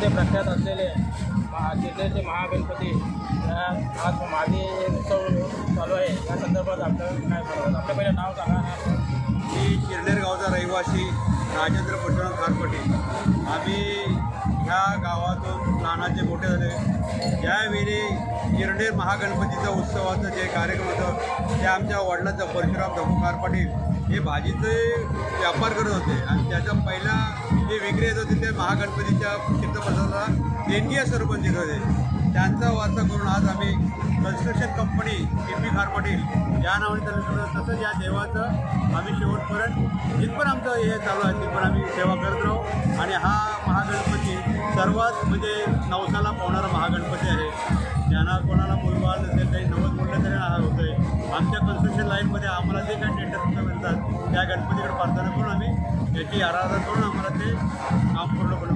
नागावमध्ये प्रख्यात असलेले महा जिल्ह्याचे महागणपती आज मागे उत्सव चालू आहे. या संदर्भात आपलं काय सांगाल? आपलं पहिलं नाव सांगा. मी शिर्डेर गावचा रहिवासी राजेंद्र पशुराम खारपटे. आम्ही ह्या गावातून लहानाचे मोठे झाले. ज्यावेळी शिर्डेर महागणपतीचा उत्सवाचं जे कार्यक्रम होतं ते आमच्या वडिलांचं परशुराम धबू खार हे भाजीचे व्यापार करत होते. आणि त्याचं पहिला वेगळे विक्री येत महागणपतीच्या चित्रपटाला देणगी स्वरूपात देत होते त्यांचा वारसा करून आज आम्ही कन्स्ट्रक्शन कंपनी एम पी खार या नावाने चालू तसंच या देवाचं आम्ही शेवटपर्यंत जिथपण आमचं हे चालू आहे तिथपण आम्ही सेवा करत राहू. आणि हा महागणपती सर्वात म्हणजे नवसाला पावणारा महागणपती आहे. ज्यांना कोणाला मुलबाळ असेल काही नवस बोललं तरी हा होतं आहे आमच्या कन्स्ट्रक्शन लाईनमध्ये आम्हाला जे काही टेंडर मिळतात त्या गणपतीकडे प्रार्थना करून आम्ही याची आराधना करून आम्हाला ते काम पूर्णपणे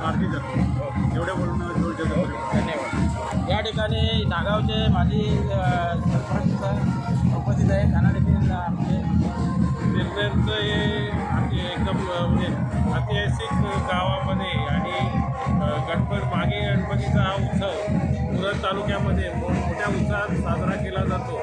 मार्गी जातो एवढे बोलून धन्यवाद. या ठिकाणी नागावचे माजी अ, सरपंच उपस्थित आहेत. त्यांना देखील आमचे सिल्वेरचं हे आमचे एकदम म्हणजे ऐतिहासिक गावामध्ये आणि गणपत मागे गणपतीचा हा उत्सव पुरत तालुक्यामध्ये मोठ्या उत्साहात साजरा केला जातो.